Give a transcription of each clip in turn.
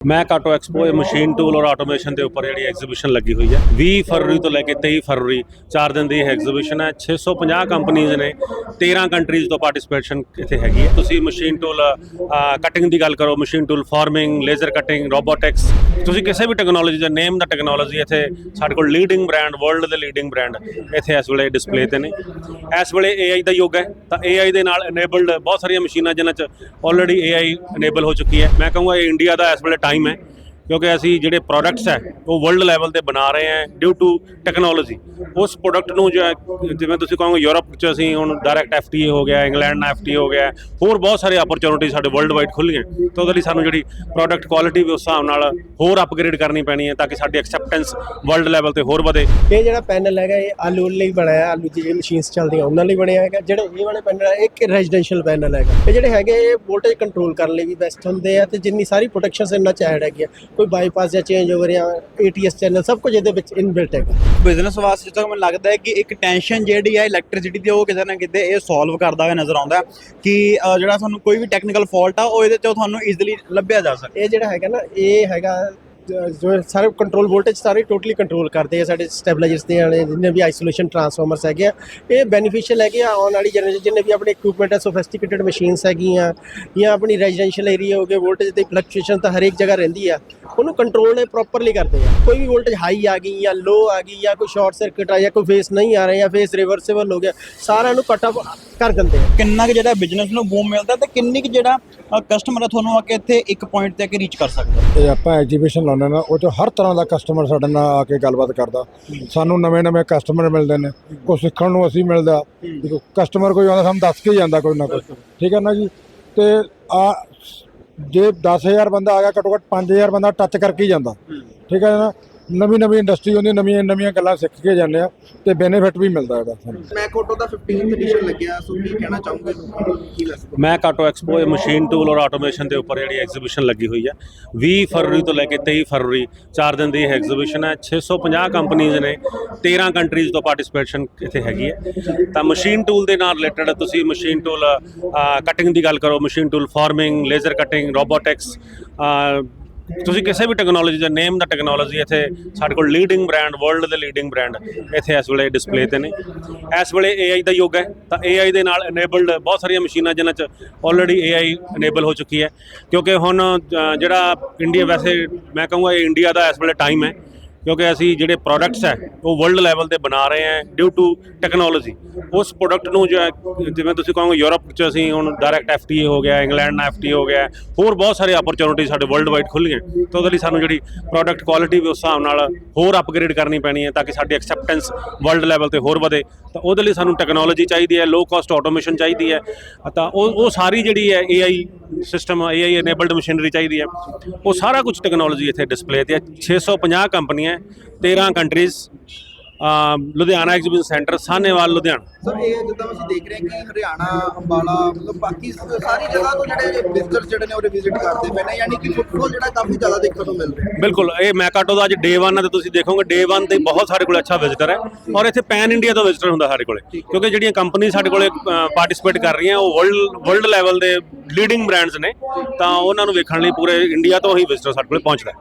ਮੈਂ ਕਾਟੋ ਐਕਸਪੋ ਇਹ ਮਸ਼ੀਨ ਟੂਲ ਔਰ ਆਟੋਮੇਸ਼ਨ ਦੇ ਉੱਪਰ ਜਿਹੜੀ ਐਗਜ਼ੀਬਿਸ਼ਨ ਲੱਗੀ ਹੋਈ ਹੈ। 20 ਫਰਵਰੀ ਤੋਂ ਲੈ ਕੇ 23 ਫਰਵਰੀ 4 ਦਿਨ ਦੀ ਇਹ ਐਗਜ਼ੀਬਿਸ਼ਨ ਹੈ। 650 ਕੰਪਨੀਆਂ ਨੇ 13 ਕੰਟਰੀਜ਼ ਤੋਂ ਪਾਰਟਿਸਿਪੇਸ਼ਨ ਇੱਥੇ ਹੈਗੀ ਹੈ। ਤੁਸੀਂ ਮਸ਼ੀਨ ਟੂਲ ਕਟਿੰਗ ਦੀ ਗੱਲ ਕਰੋ machine tool forming laser cutting robotics ਤੁਸੀਂ ਕਿਸੇ ਵੀ ਟੈਕਨੋਲੋਜੀ ਦਾ ਨੇਮ ਦਾ ਟੈਕਨੋਲੋਜੀ ਇੱਥੇ ਸਾਡੇ ਕੋਲ ਲੀਡਿੰਗ ਬ੍ਰਾਂਡ ਵਰਲਡ ਦੇ ਲੀਡਿੰਗ ਬ੍ਰਾਂਡ ਇੱਥੇ ਇਸ ਵੇਲੇ ਡਿਸਪਲੇ ਤੇ ਨੇ। ਇਸ ਵੇਲੇ AI ਦਾ ਯੁੱਗ ਹੈ, ਤਾਂ AI ਦੇ ਨਾਲ ਇਨੇਬਲਡ ਬਹੁਤ ਸਾਰੀਆਂ ਮਸ਼ੀਨਾਂ ਜਿਨ੍ਹਾਂ 'ਚ ਆਲਰੇਡੀ AI ਇਨੇਬਲ ਹੋ ਚੁੱਕੀ ਹੈ। ਮੈਂ ਕਹੂੰਗਾ ਇਹ ਇੰਡੀਆ ਦਾ ਇਸ ਵੇਲੇ ਟਾਈਮ ਹੈ। ਕਿਉਂਕਿ ਅਸੀਂ ਜਿਹੜੇ ਪ੍ਰੋਡਕਟਸ ਹੈ, ਉਹ ਵਰਲਡ ਲੈਵਲ ਤੇ ਬਣਾ ਰਹੇ ਹਾਂ ਡਿਊ ਟੂ ਟੈਕਨੋਲੋਜੀ ਉਸ ਪ੍ਰੋਡਕਟ ਨੂੰ ਜੋ ਹੈ, ਜਿਵੇਂ ਤੁਸੀਂ ਕਹੋਗੇ ਯੂਰਪ 'ਚ ਅਸੀਂ ਹੁਣ ਡਾਇਰੈਕਟ FTA ਹੋ ਗਿਆ, ਇੰਗਲੈਂਡ ਨਾਲ FTA ਹੋ ਗਿਆ, ਹੋਰ ਬਹੁਤ ਸਾਰੇ ਓਪਰਚੁਨਿਟੀ ਸਾਡੇ ਵਰਲਡ ਵਾਈਡ ਖੁੱਲ੍ਹੀਆਂ। ਤਾਂ ਉਹਦੇ ਲਈ ਸਾਨੂੰ ਜਿਹੜੀ ਪ੍ਰੋਡਕਟ ਕੁਆਲਿਟੀ ਵੀ ਉਸ ਹਿਸਾਬ ਨਾਲ ਹੋਰ ਅਪਗ੍ਰੇਡ ਕਰਨੀ ਪੈਣੀ ਹੈ, ਤਾਂ ਕਿ ਸਾਡੀ ਐਕਸੈਪਟੈਂਸ ਵਰਲਡ ਲੈਵਲ ਤੇ ਹੋਰ ਵਧੇ। ਇਹ ਜਿਹੜਾ ਪੈਨਲ ਹੈਗਾ, ਇਹ ਆਲੂ ਲਈ ਬਣਾਇਆ, ਆਲੂ ਦੀ ਜਿਹੜੀ ਮਸ਼ੀਨਸ ਚੱਲਦੀਆਂ, ਉਹਨਾਂ ਲਈ ਬਣਿਆ ਹੈਗਾ। ਜਿਹੜੇ ਇਹ ਵਾਲੇ ਪੈਨਲ ਹੈ ਇੱਕ ਰੈਜ਼ੀਡੈਂਸ਼ੀਅਲ ਪੈਨਲ ਹੈਗਾ। ਇਹ ਜਿਹੜੇ ਹੈਗੇ, ਇਹ ਵੋਲਟੇਜ ਕੰਟਰੋਲ ਕਰਨ ਲਈ ਵੀ ਬੈਸਟ ਹੁੰਦੇ ਆ, ਤੇ ਜਿੰਨੀ ਸਾਰੀ ਪ੍ਰੋਟੈਕਸ਼ਨਸ ਇਹਨਾਂ ਚ ਐਡ ਹੈਗੀ ਆ ਕੋਈ ਬਾਈਪਾਸ ਜਾਂ ਚੇਂਜ ਓਵਰ ਜਾਂ ATS ਚੈਨਲ ਸਭ ਕੁਝ ਇਹਦੇ ਵਿੱਚ ਇਨਬਿਲਟ ਹੈਗਾ। ਬਿਜ਼ਨਸ ਵਾਸਤੇ ਤੱਕ ਮੈਨੂੰ ਲੱਗਦਾ ਹੈ ਕਿ ਇੱਕ ਟੈਨਸ਼ਨ ਜਿਹੜੀ ਹੈ ਇਲੈਕਟ੍ਰਿਸਿਟੀ ਦੀ ਉਹ ਕਿਸੇ ਨਾ ਕਿਤੇ ਇਹ ਸੋਲਵ ਕਰਦਾ ਹੋਇਆ ਨਜ਼ਰ ਆਉਂਦਾ ਹੈ ਕਿ ਜਿਹੜਾ ਤੁਹਾਨੂੰ ਕੋਈ ਵੀ ਟੈਕਨੀਕਲ ਫਾਲਟ ਆ ਉਹ ਇਹਦੇ ਚੋਂ ਤੁਹਾਨੂੰ ਈਜ਼ੀਲੀ ਲੱਭਿਆ ਜਾ ਸਕਦਾ ਇਹ ਜਿਹੜਾ ਹੈਗਾ ਨਾ ਇਹ ਹੈਗਾ ਜ- ਸਾਰੇ ਕੰਟਰੋਲ ਵੋਲਟੇਜ ਸਾਰੇ ਟੋਟਲੀ ਕੰਟਰੋਲ ਕਰਦੇ ਆ ਸਾਡੇ ਸਟੈਬਲਾਈਜ਼ਰਸ ਦੇ ਵਾਲੇ ਜਿੰਨੇ ਵੀ ਆਈਸੋਲੇਸ਼ਨ ਟਰਾਂਸਫਾਰਮਰਸ ਹੈਗੇ ਆ ਇਹ ਬੈਨੀਫੀਸ਼ੀਅਲ ਹੈਗੇ ਆ ਆਉਣ ਵਾਲੀ ਜਨਰੇਸ਼ਨ ਜਿੰਨੇ ਵੀ ਆਪਣੇ ਇਕਵਿਪਮੈਂਟ ਹੈ ਸੋਫਿਸਟੀਕੇਟਡ ਮਸ਼ੀਨਸ ਹੈਗੀਆਂ ਜਾਂ ਆਪਣੀ ਰੈਜ਼ੀਡੈਂਸ਼ੀਅਲ ਏਰੀਆ ਹੋ ਗਏ ਵੋਲਟੇਜ ਦੀ ਫਲਕਚੁਏਸ਼ਨ ਤਾਂ ਹਰੇਕ ਜਗ੍ਹਾ ਰਹਿੰਦੀ ਆ ਉਹਨੂੰ ਕੰਟਰੋਲ ਇਹ ਪ੍ਰੋਪਰਲੀ ਕਰਦੇ ਆ। ਕੋਈ ਵੀ ਵੋਲਟੇਜ ਹਾਈ ਆ ਗਈ ਜਾਂ ਲੋ ਆ ਗਈ ਜਾਂ ਕੋਈ ਸ਼ਾਰਟ ਸਰਕਟ ਆ ਜਾਂ ਕੋਈ ਫੇਸ ਨਹੀਂ ਆ ਰਿਹਾ ਜਾਂ ਫੇਸ ਰਿਵਰਸੇਬਲ ਹੋ ਗਿਆ ਸਾਰਿਆਂ ਨੂੰ ਕੱਟ ਆਫ ਕਰ ਦਿੰਦੇ ਆ। ਕਿੰਨਾ ਕਿ ਜਿਹੜਾ ਬਿਜ਼ਨਸ ਨੂੰ ਬੂਮ ਮਿਲਦਾ ਤੇ ਕਿੰਨੀ ਕਿ ਜਿਹੜਾ ਕਸਟਮਰ ਹੈ ਤੁਹਾਨੂੰ ਆ ਕੇ ਇੱਥੇ ਇੱਕ ਪੁਆਇੰਟ ਤੇ ਆ ਕੇ ਰੀਚ ਕਰ ਸਕਦਾ ਇਹ ਆਪਾਂ ਐਗਜੀਬਿਸ਼ਨ ਲਾਉਂਦੇ ਨਾ ਉਹ 'ਚ ਹਰ ਤਰ੍ਹਾਂ ਦਾ ਕਸਟਮਰ ਸਾਡੇ ਨਾਲ ਆ ਕੇ ਗੱਲਬਾਤ ਕਰਦਾ। ਸਾਨੂੰ ਨਵੇਂ-ਨਵੇਂ ਕਸਟਮਰ ਮਿਲਦੇ ਨੇ ਕੁਛ ਸਿੱਖਣ ਨੂੰ ਅਸੀਂ ਮਿਲਦਾ। ਕਸਟਮਰ ਕੋਈ ਆਉਂਦਾ ਸਾਨੂੰ ਦੱਸ ਕੇ ਜਾਂਦਾ ਕੋਈ ਨਾ ਕੋਈ। ਠੀਕ ਹੈ ਨਾ ਜੀ? ਤੇ ਆ ਜੇ 10000 ਬੰਦਾ ਆ ਗਿਆ ਘੱਟੋ ਘੱਟ 5000 ਬੰਦਾ ਟੱਚ ਕਰਕੇ ਹੀ ਜਾਂਦਾ। ਠੀਕ ਹੈ ਨਾ? ਨਵੀਂ ਨਵੀਂ ਇੰਡਸਟਰੀ ਹੁੰਦੀ ਨਵੀਆਂ ਨਵੀਆਂ ਗੱਲਾਂ ਸਿੱਖ ਕੇ ਜਾਂਦੇ ਆ ਤੇ ਬੈਨੀਫਿਟ ਵੀ ਮਿਲਦਾ ਇਹਦਾ ਸਾਨੂੰ ਮੈਕੋਟੋ ਦਾ 15th ਐਡੀਸ਼ਨ ਲੱਗਿਆ ਸੋ ਕੀ ਕਹਿਣਾ ਚਾਹੋਗੇ? ਲੋਕਾਂ ਨੂੰ ਕੀ ਲੱਗ ਮੈਂ ਕਾਟੋ ਐਕਸਪੋ ਇਹ ਮਸ਼ੀਨ ਟੂਲ ਔਰ ਆਟੋਮੇਸ਼ਨ ਦੇ ਉੱਪਰ ਜਿਹੜੀ ਐਗਜ਼ੀਬਿਸ਼ਨ ਲੱਗੀ ਹੋਈ ਹੈ 20 ਫਰਵਰੀ ਤੋਂ ਲੈ ਕੇ 23 ਫਰਵਰੀ 4 ਦਿਨ ਦੀ ਇਹ ਐਗਜ਼ੀਬਿਸ਼ਨ ਹੈ 650 ਕੰਪਨੀਆਂ ਨੇ 13 ਕੰਟਰੀਜ਼ ਤੋਂ ਪਾਰਟਿਸਿਪੇਸ਼ਨ ਇੱਥੇ ਹੈਗੀ ਹੈ ਤਾਂ ਮਸ਼ੀਨ ਟੂਲ ਦੇ ਨਾਲ ਰਿਲੇਟਡ ਤੁਸੀਂ ਮਸ਼ੀਨ ਟੂਲ ਕਟਿੰਗ ਦੀ ਗੱਲ ਕਰੋ machine tool forming laser cutting robotics ਤੁਸੀਂ ਕਿਸੇ ਵੀ ਟੈਕਨੋਲੋਜੀ ਦਾ ਨੇਮ ਦਾ ਟੈਕਨੋਲੋਜੀ ਇੱਥੇ ਸਾਡੇ ਕੋਲ ਲੀਡਿੰਗ ਬ੍ਰਾਂਡ ਵਰਲਡ ਦੇ ਲੀਡਿੰਗ ਬ੍ਰਾਂਡ ਇੱਥੇ ਇਸ ਵੇਲੇ ਡਿਸਪਲੇ ਤੇ ਨੇ। ਇਸ ਵੇਲੇ AI ਦਾ ਯੁੱਗ ਹੈ, ਤਾਂ AI ਦੇ ਨਾਲ ਇਨੇਬਲਡ ਬਹੁਤ ਸਾਰੀਆਂ ਮਸ਼ੀਨਾਂ ਜਿਨ੍ਹਾਂ 'ਚ ਆਲਰੇਡੀ AI ਇਨੇਬਲ ਹੋ ਚੁੱਕੀ ਹੈ। ਕਿਉਂਕਿ ਹੁਣ ਜਿਹੜਾ ਇੰਡੀਆ ਵੈਸੇ ਮੈਂ ਕਹੂੰਗਾ ਇਹ ਇੰਡੀਆ ਦਾ ਇਸ ਵੇਲੇ ਟਾਈਮ ਹੈ। ਕਿਉਂਕਿ ਅਸੀਂ ਜਿਹੜੇ ਪ੍ਰੋਡਕਟਸ ਹੈ, ਉਹ ਵਰਲਡ ਲੈਵਲ ਤੇ ਬਣਾ ਰਹੇ ਹਾਂ ਡਿਊ ਟੂ ਟੈਕਨੋਲੋਜੀ ਉਸ ਪ੍ਰੋਡਕਟ ਨੂੰ ਜੋ ਹੈ ਜਿਵੇਂ ਤੁਸੀਂ ਕਹੋਗੇ ਯੂਰਪ 'ਚ ਅਸੀਂ ਹੁਣ ਡਾਇਰੈਕਟ FTA ਹੋ ਗਿਆ, ਇੰਗਲੈਂਡ ਨਾਲ FTA ਹੋ ਗਿਆ, ਹੋਰ ਬਹੁਤ ਸਾਰੇ ਓਪਰਚੁਨਿਟੀ ਸਾਡੇ ਵਰਲਡ ਵਾਈਡ ਖੁੱਲ੍ਹੀਆਂ ਤਾਂ ਉਹਦੇ ਲਈ ਸਾਨੂੰ ਜਿਹੜੀ ਪ੍ਰੋਡਕਟ ਕੁਆਲਿਟੀ ਵੀ ਉਸ ਹਿਸਾਬ ਨਾਲ ਹੋਰ ਅਪਗ੍ਰੇਡ ਕਰਨੀ ਪੈਣੀ ਹੈ ਤਾਂ ਕਿ ਸਾਡੀ ਐਕਸੈਪਟੈਂਸ ਵਰਲਡ ਲੈਵਲ ਤੇ ਹੋਰ ਵਧੇ। ਤਾਂ ਉਹਦੇ ਲਈ ਸਾਨੂੰ ਟੈਕਨੋਲੋਜੀ ਚਾਹੀਦੀ ਹੈ ਲੋ ਕਾਸਟ ਆਟੋਮੇਸ਼ਨ ਚਾਹੀਦੀ ਹੈ। ਤਾਂ ਉਹ ਉਹ ਸਾਰੀ ਜਿਹੜੀ ਹੈ AI system AI enabled machinery ਚਾਹੀਦੀ ਹੈ। ਉਹ ਸਾਰਾ ਕੁਝ ਟੈਕਨੋਲੋਜੀ ਇੱਥੇ ਡਿਸਪਲੇ ਤੇ ਹੈ। 650 ਕੰਪਨੀਆਂ 13 countries Ludhiana exhibition centre Sahnewal Ludhiana. Sir ਇਹ ਜਿੱਦਾਂ ਅਸੀਂ ਦੇਖ ਰਹੇ ਹਾਂ ਕਿ ਹਰਿਆਣਾ ਅੰਬਾਲਾ ਮਤਲਬ ਬਾਕੀ ਸਾਰੀ ਜਗ੍ਹਾ ਤੋਂ ਜਿਹੜੇ ਵਿਜ਼ਟਰ ਜਿਹੜੇ ਨੇ ਉਹ ਵਿਜ਼ਿਟ ਕਰਦੇ ਪਏ ਨੇ ਯਾਨੀ ਕਿ ਫੁੱਟਫਾਲ ਜਿਹੜਾ ਕਾਫੀ ਜ਼ਿਆਦਾ ਦੇਖਣ ਨੂੰ ਮਿਲ ਰਿਹਾ। ਬਿਲਕੁਲ ਇਹ ਮੈਕਾਟੋ ਦਾ ਅੱਜ ਡੇ 1 ਹੈ ਤੇ ਤੁਸੀਂ ਦੇਖੋਗੇ ਡੇ 1 ਤੇ ਬਹੁਤ ਸਾਡੇ ਕੋਲ ਅੱਛਾ ਵਿਜ਼ਿਟਰ ਹੈ। ਔਰ ਇੱਥੇ ਪੈਨ ਇੰਡੀਆ ਤੋਂ ਵਿਜ਼ਿਟਰ ਹੁੰਦਾ ਸਾਡੇ ਕੋਲੇ ਕਿਉਂਕਿ ਜਿਹੜੀਆਂ ਕੰਪਨੀ ਸਾਡੇ ਕੋਲੇ ਪਾਰਟਿਸਿਪੇਟ ਕਰ ਰਹੀਆਂ ਉਹ ਵਰਲਡ ਵਰਲਡ ਲੈਵਲ ਦੇ ਲੀਡਿੰਗ ਬ੍ਰਾਂਡਸ ਨੇ, ਤਾਂ ਉਹਨਾਂ ਨੂੰ ਵੇਖਣ ਲਈ ਪੂਰੇ ਇੰਡੀਆ ਤੋਂ ਹੀ ਵਿਜ਼ਿਟਰ ਸਾਡੇ ਕੋਲੇ ਪਹੁੰਚਦਾ ਹੈ।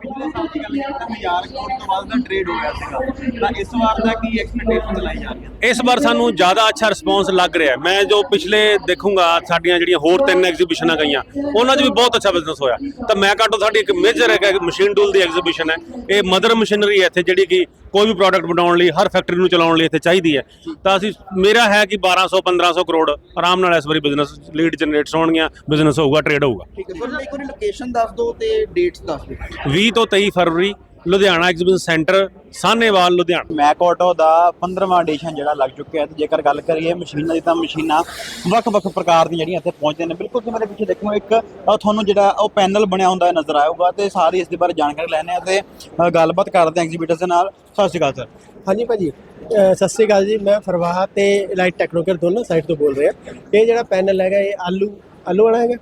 ਇਸ ਵਾਰ ਸਾਨੂੰ ਜ਼ਿਆਦਾ ਅੱਛਾ ਰਿਸਪੌਂਸ ਲੱਗ ਰਿਹਾ ਮੈਂ ਜੋ ਪਿਛਲੇ ਦੇਖੂੰਗਾ, ਸਾਡੀਆਂ ਜਿਹੜੀਆਂ ਹੋਰ ਤਿੰਨ ਐਗਜ਼ੀਬਿਸ਼ਨਾਂ ਗਈਆਂ, ਉਹਨਾਂ 'ਚ ਵੀ ਬਹੁਤ ਅੱਛਾ ਬਿਜ਼ਨਸ ਹੋਇਆ। ਤਾਂ ਮੈਂ ਮੈਕਾਟੋ ਸਾਡੀ ਇੱਕ ਮੇਜਰ ਹੈ ਮਸ਼ੀਨ ਟੂਲ ਦੀ ਐਗਜ਼ੀਬਿਸ਼ਨ ਹੈ। ਇਹ ਮਦਰ ਮਸ਼ੀਨਰੀ ਹੈ ਇੱਥੇ, ਜਿਹੜੀ ਕਿ ਕੋਈ ਵੀ ਪ੍ਰੋਡਕਟ ਬਣਾਉਣ ਲਈ ਹਰ ਫੈਕਟਰੀ ਨੂੰ ਚਲਾਉਣ ਲਈ ਇੱਥੇ ਚਾਹੀਦੀ ਹੈ। ਤਾਂ ਅਸੀਂ ਮੇਰਾ ਹੈ ਕਿ 1200 1500 ਕਰੋੜ ਆਰਾਮ ਨਾਲ ਇਸ ਵਾਰੀ ਬਿਜ਼ਨਸ ਲੀਡ ਜਨਰੇਟਸ ਹੋਣਗੀਆਂ ਬਿਜ਼ਨਸ ਹੋਊਗਾ ਟ੍ਰੇਡ ਹੋਊਗਾ। ਠੀਕ ਹੈ ਸਰ ਇੱਕ ਵਾਰੀ ਲੋਕੇਸ਼ਨ ਦੱਸ ਦਿਓ ਤੇ ਡੇਟਸ ਦੱਸ ਦਿਓ। 20 ਤੋਂ 23 ਫਰਵਰੀ Ludhiana exhibition centre Sahnewal Ludhiana. Mach Auto ਦਾ 15ਵਾਂ ਐਡੀਸ਼ਨ ਜਿਹੜਾ ਲੱਗ ਚੁੱਕਿਆ ਹੈ ਤੇ ਜੇਕਰ ਗੱਲ ਕਰੀਏ ਮਸ਼ੀਨਾਂ ਦੀ ਤਾਂ ਮਸ਼ੀਨਾਂ ਵੱਖ-ਵੱਖ ਪ੍ਰਕਾਰ ਦੀਆਂ ਜਿਹੜੀਆਂ ਇੱਥੇ ਪਹੁੰਚਦੀਆਂ ਨੇ ਬਿਲਕੁਲ ਮੇਰੇ ਪਿੱਛੇ ਦੇਖੋ ਇੱਕ ਤੁਹਾਨੂੰ ਜਿਹੜਾ ਉਹ ਪੈਨਲ ਬਣਿਆ ਹੁੰਦਾ ਨਜ਼ਰ ਆਏਗਾ ਤੇ ਸਾਰੀ ਇਸ ਦੇ ਬਾਰੇ ਜਾਣਕਾਰੀ ਲੈਣੇ ਆ ਤੇ ਗੱਲਬਾਤ ਕਰਦੇ ਹਾਂ ਐਗਜ਼ੀਬਿਟਰਸ ਦੇ ਨਾਲ। ਸਤਿ ਸ਼੍ਰੀ ਅਕਾਲ ਸਰ ਹਾਂਜੀ ਭਾਜੀ ਸਤਿ ਸ੍ਰੀ ਅਕਾਲ ਜੀ। ਮੈਂ ਫਰਵਾਹ ਤੇ ਲਾਈਟ ਟੈਕਨੋਕਰ ਦੋਨੋਂ ਸਾਈਡ ਤੋਂ ਬੋਲ ਰਿਹਾ। ਇਹ ਜਿਹੜਾ ਪੈਨਲ ਹੈਗਾ ਇਹ ਆਲੂ ਆਲੂ ਵਾਲਾ ਹੈਗਾ?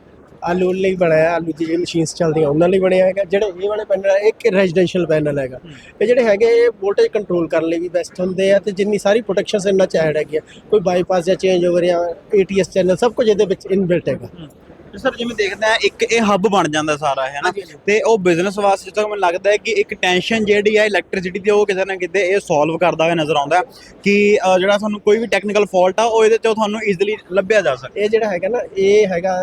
ਆਲੂ ਲਈ ਬਣਾਇਆ ਆਲੂ ਦੀ ਜਿਹੜੀ ਮਸ਼ੀਨਸ ਚੱਲਦੀਆਂ ਉਹਨਾਂ ਲਈ ਬਣਿਆ ਹੈਗਾ। ਜਿਹੜੇ ਇਹ ਵਾਲੇ ਪੈਨਲ ਹੈ ਇੱਕ ਰੈਜ਼ੀਡੈਂਸ਼ੀਅਲ ਪੈਨਲ ਹੈਗਾ। ਇਹ ਜਿਹੜੇ ਹੈਗੇ ਇਹ ਵੋਲਟੇਜ ਕੰਟਰੋਲ ਕਰਨ ਲਈ ਵੀ ਬੈਸਟ ਹੁੰਦੇ ਆ ਤੇ ਜਿੰਨੀ ਸਾਰੀ ਪ੍ਰੋਟੈਕਸ਼ਨਸ ਇਹਨਾਂ ਚ ਐਡ ਹੈਗੀ ਆ। ਕੋਈ ਬਾਈਪਾਸ ਜਾਂ ਚੇਂਜ ਓਵਰ ਜਾਂ ATS ਚੈਨਲ ਸਭ ਕੁਝ ਇਹਦੇ ਵਿੱਚ ਇਨਬਿਲਟ ਹੈਗਾ। ਸਰ ਜਿਵੇਂ ਦੇਖਦੇ ਆ ਇੱਕ ਇਹ ਹੱਬ ਬਣ ਜਾਂਦਾ ਸਾਰਾ ਹੈ ਨਾ? ਤੇ ਉਹ ਬਿਜ਼ਨਸ ਵਾਸਤੇ ਜਿੱਥੇ ਤੱਕ ਮੈਨੂੰ ਲੱਗਦਾ ਹੈ ਕਿ ਇੱਕ ਟੈਨਸ਼ਨ ਜਿਹੜੀ ਹੈ ਇਲੈਕਟ੍ਰਿਸਿਟੀ ਦੀ ਉਹ ਕਿਤੇ ਨਾ ਕਿਤੇ ਇਹ ਸੋਲਵ ਕਰਦਾ ਹੋਇਆ ਨਜ਼ਰ ਆਉਂਦਾ ਕਿ ਜਿਹੜਾ ਤੁਹਾਨੂੰ ਕੋਈ ਵੀ ਟੈਕਨੀਕਲ ਫਾਲਟ ਆ ਉਹ ਇਹਦੇ ਤੇ ਤੁਹਾਨੂੰ ਈਜ਼ੀਲੀ ਲੱਭਿਆ ਜਾ ਸਕਦਾ ਇਹ ਜਿਹੜਾ ਹੈਗਾ ਨਾ ਇਹ ਹੈਗਾ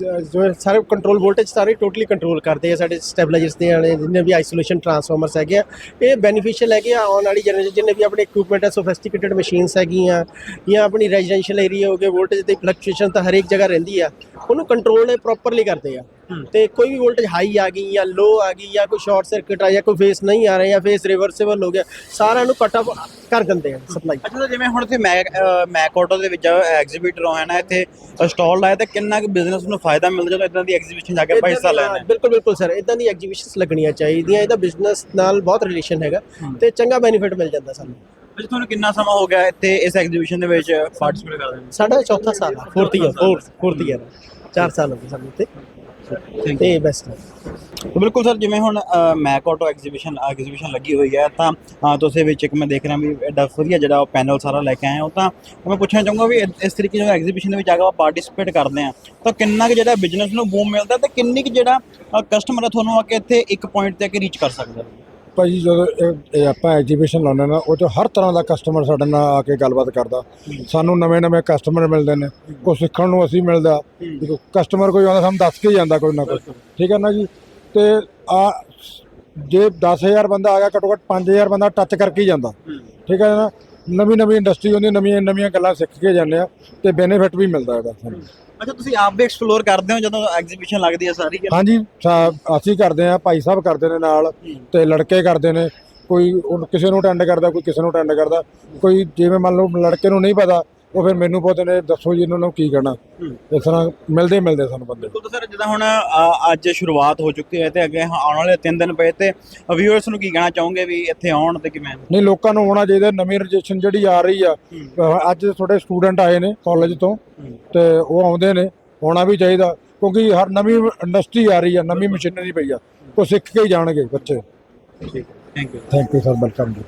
ਜ- ਜੋ ਸਾਰੇ ਕੰਟਰੋਲ ਵੋਲਟੇਜ ਸਾਰੇ ਟੋਟਲੀ ਕੰਟਰੋਲ ਕਰਦੇ ਆ ਸਾਡੇ ਸਟੈਬਲਾਈਜ਼ਰਸ ਦੇ ਵਾਲੇ ਜਿੰਨੇ ਵੀ ਆਈਸੋਲੇਸ਼ਨ ਟਰਾਂਸਫਾਰਮਰਸ ਹੈਗੇ ਆ, ਇਹ ਬੈਨੀਫੀਸ਼ੀਅਲ ਹੈਗੇ ਆ ਆਉਣ ਵਾਲੀ ਜਨਰੇਸ਼ਨ ਜਿੰਨੇ ਵੀ ਆਪਣੇ ਇਕਵਿਪਮੈਂਟ ਹੈ ਸੋਫਿਸਟੀਕੇਟਡ ਮਸ਼ੀਨਸ ਹੈਗੀਆਂ ਜਾਂ ਆਪਣੀ ਰੈਜ਼ੀਡੈਂਸ਼ੀਅਲ ਏਰੀਆ ਹੋ ਗਏ ਵੋਲਟੇਜ ਦੀ ਫਲਕਚੁਏਸ਼ਨ ਤਾਂ ਹਰੇਕ ਜਗ੍ਹਾ ਰਹਿੰਦੀ ਆ, ਉਹਨੂੰ ਕੰਟਰੋਲ ਇਹ ਪ੍ਰੋਪਰਲੀ ਕਰਦੇ ਆ। ਤੇ ਕੋਈ ਵੀ ਵੋਲਟੇਜ ਹਾਈ ਆ ਗਈ ਜਾਂ ਲੋ ਆ ਗਈ ਜਾਂ ਕੋਈ ਸ਼ਾਰਟ ਸਰਕਟ ਆ ਜਾਂ ਕੋਈ ਫੇਸ ਨਹੀਂ ਆ ਰਿਹਾ ਜਾਂ ਫੇਸ ਰਿਵਰਸੇਬਲ ਹੋ ਗਿਆ ਸਾਰਿਆਂ ਨੂੰ ਕੱਟ ਆਫ ਕਰ ਦਿੰਦੇ ਆ ਸਪਲਾਈ ਅੱਛਾ ਤਾਂ ਜਿਵੇਂ ਹੁਣ ਇੱਥੇ ਮੈਕ ਮੈਕ ਆਟੋ ਦੇ ਵਿੱਚ ਐਗਜ਼ੀਬਿਟਰ ਹੋਇਆ ਨਾ ਇੱਥੇ ਸਟਾਲ ਲਾਇਆ ਤਾਂ ਕਿੰਨਾ ਕੁ ਬਿਜ਼ਨਸ ਨੂੰ ਫਾਇਦਾ ਮਿਲਦਾ ਜਦੋਂ ਇਦਾਂ ਦੀ ਐਗਜ਼ੀਬਿਸ਼ਨ ਜਾ ਕੇ ਹਿੱਸਾ ਲੈਣਾ ਬਿਲਕੁਲ ਬਿਲਕੁਲ ਸਰ ਇਦਾਂ ਦੀ ਐਗਜੀਬਿਸ਼ਨਸ ਲੱਗਣੀਆਂ ਚਾਹੀਦੀਆਂ ਇਹਦਾ ਬਿਜ਼ਨਸ ਨਾਲ ਬਹੁਤ ਰਿਲੇਸ਼ਨ ਹੈਗਾ ਤੇ ਚੰਗਾ ਬੈਨੀਫਿਟ ਮਿਲ ਜਾਂਦਾ ਸਾਨੂੰ। ਅੱਛਾ ਤੁਹਾਨੂੰ ਕਿੰਨਾ ਸਮਾਂ ਹੋ ਗਿਆ ਇੱਥੇ ਇਸ ਐਗਜ਼ੀਬਿਸ਼ਨ ਦੇ ਵਿੱਚ ਪਾਰਟਿਸਿਪੇਟ ਕਰਦੇ ਸਾਡਾ ਚੌਥਾ ਸਾਲ ਆ ਫੋਰਥ ਈਅਰ ਫੋਰਥ ਈਅਰ 4 ਸਾਲ ਹੋ ਗਏ ਸਾਨੂੰ ਤੇ ਤੇ ਬੈਸਟ ਬਿਲਕੁਲ ਸਰ ਜਿਵੇਂ ਹੁਣ ਮੈਕ ਆਟੋ ਐਗਜ਼ੀਬਿਸ਼ਨ ਐਗਜ਼ੀਬਿਸ਼ਨ ਲੱਗੀ ਹੋਈ ਹੈ ਤਾਂ ਤੁਸੀਂ ਵਿੱਚ ਇੱਕ ਮੈਂ ਦੇਖ ਰਿਹਾ ਵੀ ਐਡਾ ਵਧੀਆ ਜਿਹੜਾ ਪੈਨਲ ਸਾਰਾ ਲੈ ਕੇ ਆਏ ਹੋ ਤਾਂ ਮੈਂ ਪੁੱਛਣਾ ਚਾਹੂੰਗਾ ਵੀ ਇਸ ਤਰੀਕੇ ਜਦੋਂ ਐਗਜ਼ੀਬਿਸ਼ਨ ਦੇ ਵਿੱਚ ਆ ਕੇ ਪਾਰਟਿਸਿਪੇਟ ਕਰਦੇ ਆ ਤਾਂ ਕਿੰਨਾ ਕੁ ਜਿਹੜਾ ਬਿਜ਼ਨਸ ਨੂੰ ਬੂਮ ਮਿਲਦਾ ਤੇ ਕਿੰਨੀ ਕੁ ਜਿਹੜਾ ਕਸਟਮਰ ਤੁਹਾਨੂੰ ਆ ਕੇ ਇੱਥੇ ਇੱਕ ਪੁਆਇੰਟ ਤੇ ਆ ਕੇ ਰੀਚ ਕਰ ਸਕਦਾ? ਭਾਜੀ ਜਦੋਂ ਇਹ- ਇਹ ਆਪਾਂ ਐਗਜੀਬਿਸ਼ਨ ਲਾਉਂਦੇ ਨਾ ਉਹ 'ਚ ਹਰ ਤਰ੍ਹਾਂ ਦਾ ਕਸਟਮਰ ਸਾਡੇ ਨਾਲ ਆ ਕੇ ਗੱਲਬਾਤ ਕਰਦਾ। ਸਾਨੂੰ ਨਵੇਂ ਨਵੇਂ ਕਸਟਮਰ ਮਿਲਦੇ ਨੇ ਕੁਛ ਸਿੱਖਣ ਨੂੰ ਅਸੀਂ ਮਿਲਦਾ। ਕਸਟਮਰ ਕੋਈ ਆਉਂਦਾ ਸਾਨੂੰ ਦੱਸ ਕੇ ਹੀ ਜਾਂਦਾ ਕੋਈ ਨਾ ਕੋਈ। ਠੀਕ ਹੈ ਨਾ ਜੀ? ਤੇ ਆ ਜੇ 10000 ਬੰਦਾ ਆ ਗਿਆ ਘੱਟੋ ਘੱਟ 5000 ਬੰਦਾ ਟੱਚ ਕਰਕੇ ਹੀ ਜਾਂਦਾ। ਠੀਕ ਹੈ ਨਾ? ਨਵੀਂ ਨਵੀਂ ਇੰਡਸਟਰੀ ਹੁੰਦੀ ਨਵੀਆਂ ਨਵੀਆਂ ਗੱਲਾਂ ਸਿੱਖ ਕੇ ਜਾਂਦੇ ਆ ਤੇ ਬੈਨੀਫਿਟ ਵੀ ਮਿਲਦਾ ਇਹਦਾ ਸਾਨੂੰ। ਅੱਛਾ ਤੁਸੀਂ ਆਪ ਵੀ ਐਕਸਪਲੋਰ ਕਰਦੇ ਹੋ ਜਦੋਂ ਐਗਜ਼ੀਬਿਸ਼ਨ ਲੱਗਦੀ ਹੈ ਸਾਰੀ? ਹਾਂਜੀ ਸਾ- ਅਸੀਂ ਕਰਦੇ ਆ ਭਾਈ ਸਾਹਿਬ ਕਰਦੇ ਨੇ ਨਾਲ ਤੇ ਲੜਕੇ ਕਰਦੇ ਨੇ। ਕੋਈ ਉਹ ਕਿਸੇ ਨੂੰ ਅਟੈਂਡ ਕਰਦਾ ਕੋਈ ਕਿਸੇ ਨੂੰ ਅਟੈਂਡ ਕਰਦਾ। ਕੋਈ ਜਿਵੇਂ ਮੰਨ ਲਓ ਲੜਕੇ ਨੂੰ ਨਹੀਂ ਪਤਾ ਉਹ ਫਿਰ ਮੈਨੂੰ ਪੁੱਛਦੇ ਨੇ ਦੱਸੋ ਜੀ ਇਹਨਾਂ ਨੂੰ ਕੀ ਕਰਨਾ ਇਸ ਤਰ੍ਹਾਂ ਮਿਲਦੇ ਮਿਲਦੇ ਸਾਨੂੰ ਬੰਦੇ। ਬਿਲਕੁਲ ਤਾਂ ਸਰ ਜਿੱਦਾਂ ਹੁਣ ਅੱਜ ਸ਼ੁਰੂਆਤ ਹੋ ਚੁੱਕੀ ਹੈ ਤੇ ਅੱਗੇ ਆਉਣ ਵਾਲੇ 3 ਦਿਨ ਪਏ ਤੇ ਵਿਊਅਰਸ ਨੂੰ ਕੀ ਕਹਿਣਾ ਚਾਹੋਗੇ ਵੀ ਇੱਥੇ ਆਉਣ ਤੇ ਕਿਵੇਂ? ਨਹੀਂ ਲੋਕਾਂ ਨੂੰ ਆਉਣਾ ਚਾਹੀਦਾ ਨਵੀਂ ਰਜਿਸਟ੍ਰੇਸ਼ਨ ਜਿਹੜੀ ਆ ਰਹੀ ਆ ਅੱਜ ਤੁਹਾਡੇ ਸਟੂਡੈਂਟ ਆਏ ਨੇ ਕਾਲਜ ਤੋਂ ਤੇ ਉਹ ਆਉਂਦੇ ਨੇ ਆਉਣਾ ਵੀ ਚਾਹੀਦਾ ਕਿਉਂਕਿ ਹਰ ਨਵੀਂ ਇੰਡਸਟਰੀ ਆ ਰਹੀ ਆ ਨਵੀਂ ਮਸ਼ੀਨਰੀ ਪਈ ਆ ਉਹ ਸਿੱਖ ਕੇ ਹੀ ਜਾਣਗੇ ਬੱਚੇ। Thank you thank you sir welcome ਜੀ।